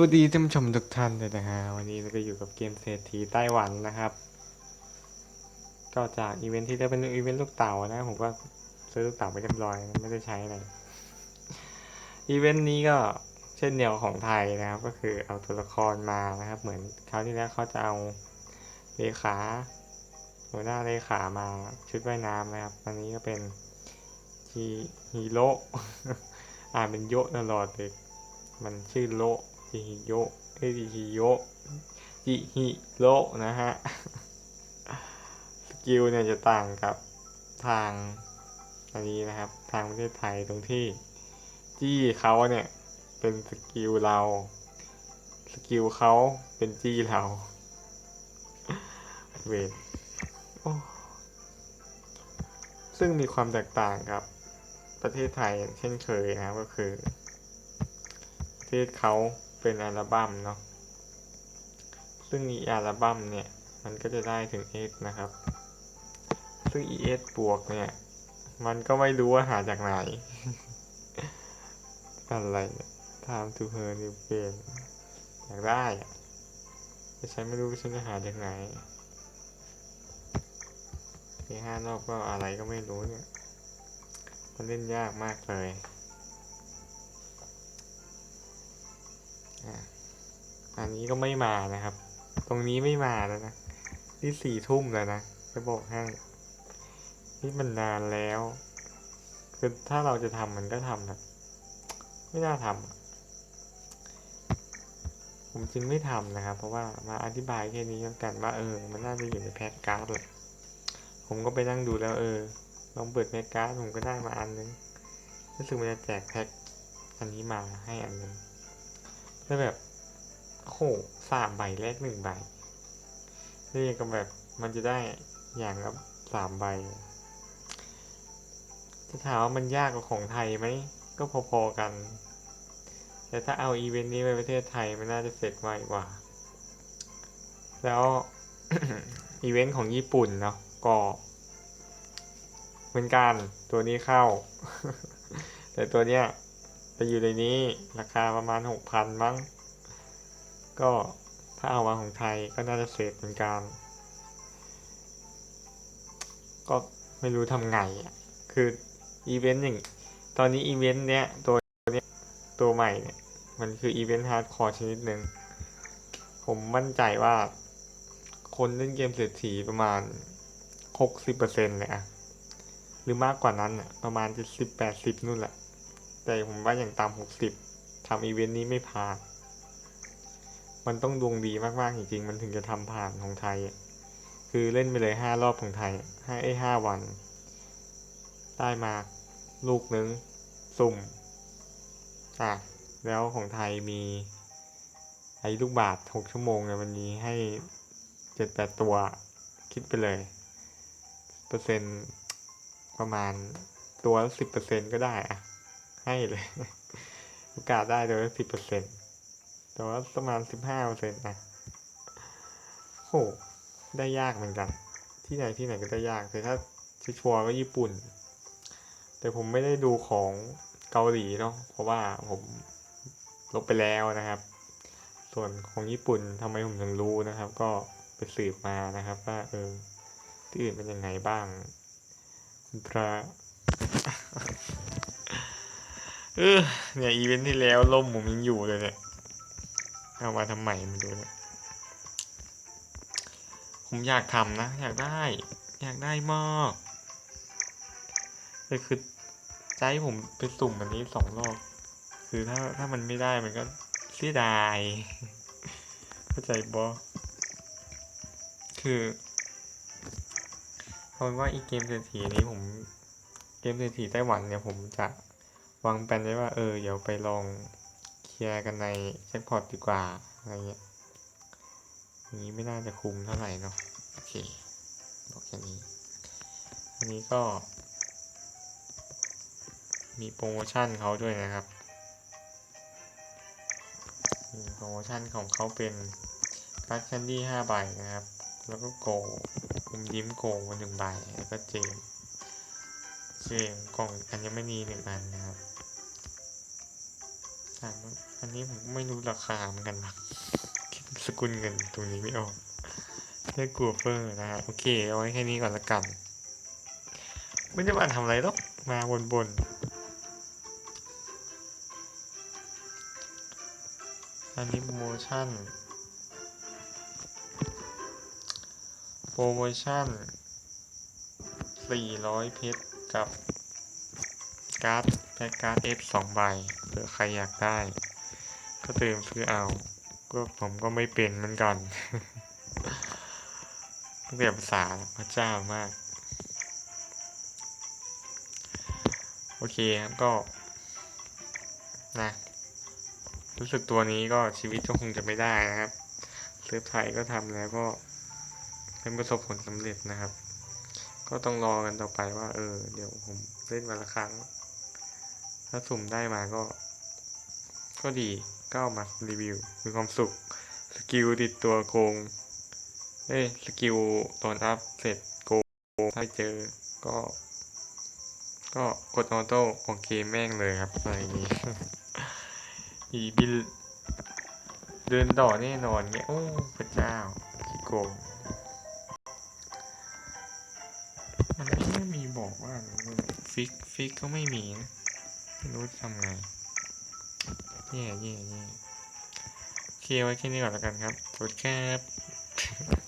วัสดีท่านผู้ชมทุกท่านเลยนะฮะวันนี้เราก็อยู่กับเกมเศรษฐีไต้หวันนะครับ ก็จากอีเวนท์ที่ได้เป็นอีเวนต์ลูกเต่านะผมก็ซื้อลูกเต่าไปเรียบร้อยไม่ได้ใช้อะไรอีเวนต์นี้ก็เช่นเดียวของไทยนะครับ ก็คือเอาตัวละครมานะครับ เหมือนคราวที่แล้วเขาจะเอาเลขาหัวหน้าเลขามาชุดว่ายน้ำนะครับอันนี้ก็เป็นฮีฮีโร่อ่านเป็นโยตลอดเลยมันชื่อโล จิฮิโยเอจิฮิโยจิฮิโรนะฮะ สกิลเนี่ยจะต่างกับทางอันนี้นะครับ ทางประเทศไทยตรงที่จี้เขาเนี่ยเป็นสกิลเรา สกิลเขาเป็นจี้เรา เวทซึ่งมีความแตกต่างกับประเทศไทยเช่นเคยนะครับก็คือ ประเทศเขา เป็นอัลบั้มเนาะซึ่งอีอัลบั้มเนี่ยมันก็จะได้ถึง S นะครับ ซึ่ง ES บวกเนี่ย มันก็ไม่รู้ว่าหาจากไหน อะไรเนี่ย Time to her new pain อยากได้อะแต่ฉันไม่รู้ว่าฉันจะหาจากไหนที่ห้ารอบก็อะไรก็ไม่รู้เนี่ย มันเล่นยากมากเลย อันนี้ก็ไม่มานะครับ ตรงนี้ไม่มาแล้วนะนี่สี่ทุ่มแล้วนะจะบอกให้นี่มันนานแล้ว คือถ้าเราจะทำมันก็ทำแบบไม่น่าทำผมจึงไม่ทำนะครับ เพราะว่ามาอธิบายแค่นี้แล้วกันว่าเออ มันน่าจะอยู่ในแพ็กการ์ดเลยผมก็ไปนั่งดูแล้วเออ ลองเปิดแพ็กการ์ดผมก็ได้มาอันนึงรู้สึกมันจะแจกแพ็กอันนี้มาให้อันนึง แล้วแบบโหสามใบแรกหนึ่งใบนี่ก็แบบมันจะได้อย่างละสามใบ จะถามว่ามันยากกว่าของไทยไหม ก็พอๆกัน แต่ถ้าเอาอีเวนต์นี้ไปประเทศไทยมันน่าจะเสร็จไวกว่า แล้วอีเวนต์ของญี่ปุ่นเนาะก็เหมือนกันตัวนี้เข้า แต่ตัวเนี้ย ไปอยู่ในนี้ราคาประมาณหกพันมั้ง ก็ถ้าเอามาของไทยก็น่าจะเสร็จเหมือนกัน ก็ไม่รู้ทำไง คืออีเวนต์อย่างตอนนี้อีเวนต์เนี้ยตัวเนี้ยตัวใหม่เนี่ยมันคืออีเวนต์ฮาร์ดคอร์ชนิดหนึ่ง ผมมั่นใจว่า คนเล่นเกมเศรษฐีประมาณหกสิบเปอร์เซ็นต์เลยอะหรือมากกว่านั้นอะประมาณเจ็ดสิบแปดสิบนู่นแหละ แต่ผมว่าอย่างต่ำหกสิบทำอีเวนต์นี้ไม่ผ่าน มันต้องดวงดีมากๆจริงๆ มันถึงจะทำผ่านของไทย คือเล่นไปเลยห้ารอบของไทยห้าไอ้ห้าวัน ได้มาลูกนึง สุ่ม อะ แล้วของไทยมีไอ้ลูกบาทหกชั่วโมงเนี่ยมันมีให้เจ็ดแปดตัวคิดไปเลย เปอร์เซ็นต์ประมาณตัวละสิบเปอร์เซ็นก็ได้อะ ให้เลยโอกาสได้ตัวละสิบเปอร์เซ็นต์แต่ว่าประมาณสิบห้าเปอร์เซ็นต์นะโหได้ยากเหมือนกัน ที่ไหนที่ไหนก็ได้ยากแต่ถ้าชัวร์ก็ญี่ปุ่น แต่ผมไม่ได้ดูของเกาหลีเนาะเพราะว่าผมลบไปแล้วนะครับ ส่วนของญี่ปุ่นทำไมผมถึงรู้นะครับ ก็ไปสืบมานะครับ ว่าเออที่อื่นเป็นยังไงบ้างคุณพระ เออเนี่ยอีเวนท์ที่แล้วล่มผมยังอยู่เลยเนี่ยเอามาทำใหม่มาดูเนี่ยผมอยากทำนะ อยากได้ อยากได้มากแต่คือใจผมไปสุ่มอันนี้สองรอบ คือถ้าถ้ามันไม่ได้มันก็เสียดายเข้าใจบอคือเอาเป็นว่าอีเกมเศรษฐีนี้ผมเกมเศรษฐีไต้หวันเนี่ยผมจะ วางแผนไว้ว่า เออ เดี๋ยวไปลองเคลียร์กันในแจ็คพอตดีกว่า อะไรเงี้ยอย่างนี้ไม่น่าจะคุ้มเท่าไหร่เนาะโอเคบอกแค่นี้ อันนี้ก็ มีโปรโมชั่นเขาด้วยนะครับโปรโมชั่นของเขาเป็นการ์ดแคนดี้ห้าใบนะครับ แล้วก็โกผมยิ้มโกมาหนึ่งใบ แล้วก็เจม เจมกล่องอัญมณีหนึ่งอันนะครับามอันนี้ผมไม่รู้ราคาเหมือนกันนะคิดสกุลเงินตรงนี้ไม่ออกเรียกกลัวเฟอร์นะฮะโอเคเอาไว้แค่นี้ก่อนละกันไม่ได้มาทำอะไรหรอกมาบนบนอันนี้โปรโมชั่น โปรโมชั่น 400 เพชรกับการ์ดแพ็กการ์ด F สองใบ ผื่อใครอยากได้ ก็เติมซื้อเอา ก็ผมก็ไม่เป็นเหมือนกันตั้งแต่ภาษาพระเจ้ามาก โอเคครับก็นะรู้สึกตัวนี้ก็ชีวิตก็คงจะไม่ได้นะครับเซิร์ฟไทยก็ทำแล้วก็ไม่ประสบผลสำเร็จนะครับ ก็ต้องรอกันต่อไปว่า เออ เดี๋ยวผมเล่นวันละครั้ง ถ้าสุ่มได้มาก็ ก็ดีก็เอามารีวิวมีความสุข สกิลติดตัวโกงเอ้สกิลตอนอัพเสร็จโกงถ้าเจอก็ ก็กดออโต้โอเคแม่งเลยครับอะไรอย่างนี้อีบิลเดินต่อแน่นอนเงี้ยโอ้พระเจ้าขี้โกงมันไม่ได้มีบอกว่าฟิกฟิกก็ไม่มีนะไม่รู้ทำไง แย่แย่แย่โอเคไว้แค่นี้ก่อนแล้วกันครับ สวัสดีครับ